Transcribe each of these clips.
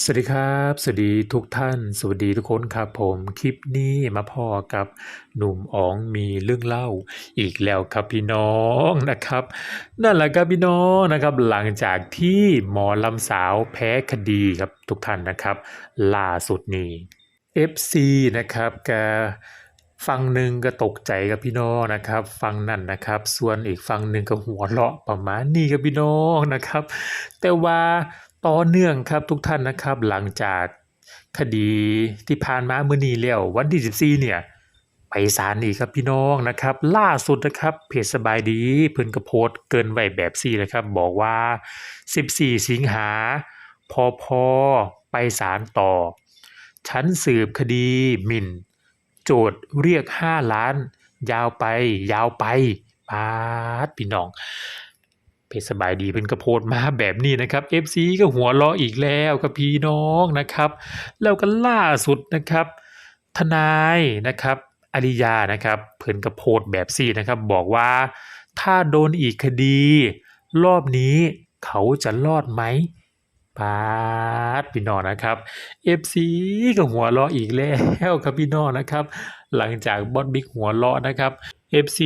สวัสดีครับ สวัสดีทุกท่าน สวัสดีทุกคนครับผมคลิปนี้มาพอกับหนุ่มอ๋องมีเรื่องเล่าอีกแล้วครับพี่น้องนะครับ นั่นแหละครับพี่น้องนะครับ หลังจากที่หมอลำสาวแพ้คดีครับทุกท่านนะครับล่าสุดนี้ FC นะครับก็ฝั่งหนึ่งก็ตกใจกับพี่น้องนะครับฝั่งนั่นนะครับ ส่วนอีกฝั่งหนึ่งก็หัวเราะประมาณนี้กับพี่น้องนะครับ แต่ว่า ต่อเนื่องครับทุกท่านนะครับหลังจากคดีที่ผ่านมาเมื่อนี้แล้ววันที่ 14 เนี่ย ไปศาลอีกครับพี่น้องนะครับ ล่าสุดนะครับเพจสบายดีเพิ่นก็โพสเกินไหวแบบซี่เลยครับ บอกว่า 14 สิงหาพอพอไปศาลต่อ ชั้นสืบคดีหมิ่น โจทย์เรียก 5 ล้าน ยาวไป ยาวไปปาดพี่น้อง เพสบายดีเป็นกระโพดมาแบบนี้นะครับ FC ก็หัวเราะอีกแล้วครับพี่น้องนะครับ แล้วก็ล่าสุดนะครับ ทนายนะครับอริยานะครับ เพิ่นกระโพดแบบซี่นะครับ บอกว่าถ้าโดนอีกคดี รอบนี้เขาจะรอดไหมปาดพี่น้องนะครับ FC ก็หัวเราะอีกแล้วครับพี่น้องนะครับ หลังจากบอสบิ๊กหัวเราะนะครับ FC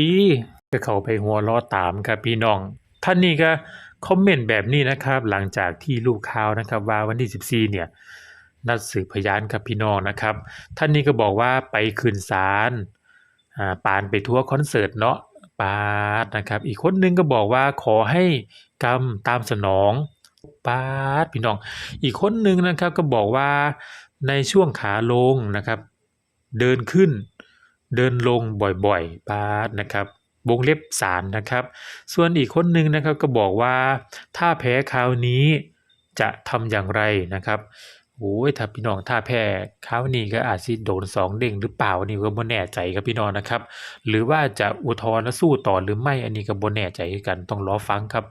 ก็เข้าไปหัวเราะตามครับพี่น้อง ท่านนี้ก็คอมเมนต์แบบนี้นะครับ หลังจากที่ลูกข่าวนะครับว่าวันที่ 14 เนี่ยนัดสืบพยานครับพี่น้องนะครับ ท่านนี้ก็บอกว่าไปคืนศาลอ่าปานไปทัวร์คอนเสิร์ตเนาะปาดนะครับ อีกคนนึงก็บอกว่าขอให้กรรมตามสนองปาดพี่น้อง อีกคนนึงนะครับก็บอกว่าในช่วงขาลงนะครับ เดินขึ้น เดินลงบ่อยๆปาดนะครับ วงเล็บสารนะครับ ส่วนอีกคนหนึ่งนะครับก็บอกว่าถ้าแพ้คราวนี้จะทำอย่างไรนะครับโอ้ยถ้าพี่น้องถ้าแพ้คราวนี้ก็อาจสิโดนสองเด้งหรือเปล่านี่ก็บ่แน่ใจครับพี่น้องนะครับ หรือว่าจะอุทธรณ์และสู้ต่อหรือไม่อันนี้ก็บ่แน่ใจกันต้องรอฟังครับ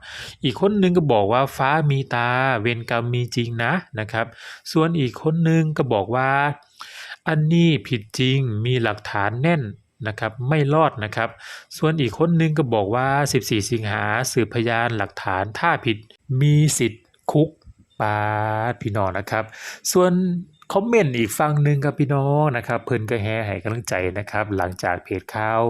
อีกคนหนึ่งก็บอกว่าฟ้ามีตาเวรกรรมมีจริงนะนะครับ ส่วนอีกคนหนึ่งก็บอกว่า อันนี้ผิดจริงมีหลักฐานแน่น นะครับไม่รอดนะครับ ส่วนอีกคนหนึงก็บอกว่า 14 สิงหาสืบพยานหลักฐานถ้าผิดมีสิทธิ์คุกปาดพี่น้องนะครับ ส่วนคอมเมนต์อีกฝั่งหนึ่งครับพี่น้องนะครับเพิ่นก็แห่ให้กำลังใจนะครับ หลังจากเพจข่าว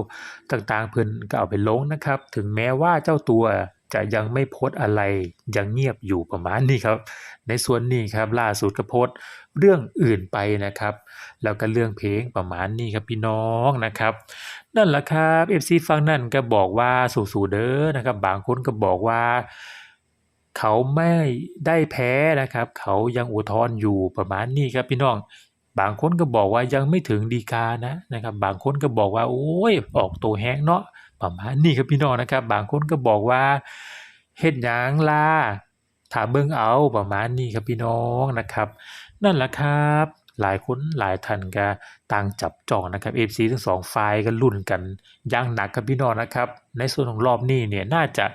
ต่างๆ เพิ่นก็เอาไปลงนะครับ ถึงแม้ว่าเจ้าตัว จะยังไม่โพสอะไรยังเงียบอยู่ประมาณนี้ครับ ในส่วนนี้ครับล่าสุดก็โพสเรื่องอื่นไปนะครับ แล้วก็เรื่องเพลงประมาณนี้ครับพี่น้องนะครับ นั่นแหละครับ FC ฟังนั่นก็บอกว่าสู้ๆเด้อนะครับ บางคนก็บอกว่า เขาไม่ได้แพ้นะครับ เขายังอุทธรณ์อยู่ประมาณนี้ครับพี่น้องบางคนก็บอกว่ายังไม่ถึงฎีกานะนะครับ บางคนก็บอกว่าโอ้ยออกตัวแฮงเนาะ ประมาณนี้ครับพี่น้องนะครับ บางคนก็บอกว่าเฮ็ดหยังล่ะถ้าเบิ่งเอาประมาณนี้ครับพี่น้องนะครับ นั่นแหละครับหลายคนหลายท่านก็ต่างจับจองนะครับ FC ทั้งสองฝ่ายก็ลุ้นกันอย่างหนักครับพี่น้องนะครับ ในส่วนของรอบนี้เนี่ยน่าจะ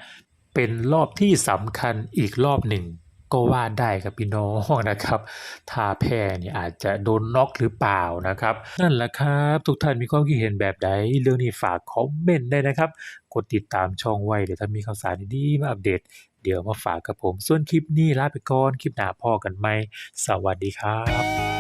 เป็นรอบที่สำคัญอีกรอบหนึ่ง ก็ว่าได้ครับพี่น้องนะครับ ถ้าแพ้เนี่ยอาจจะโดนน็อกหรือเปล่านะครับ นั่นแหละครับ ทุกท่านมีความคิดเห็นแบบใดเรื่องนี้ฝากคอมเมนต์ได้นะครับ กดติดตามช่องไว้เดี๋ยวถ้ามีข่าวสารดีๆมาอัปเดต เดี๋ยวมาฝากกับผม ส่วนคลิปนี้ลาไปก่อน คลิปหน้าพ่อกันไหม สวัสดีครับ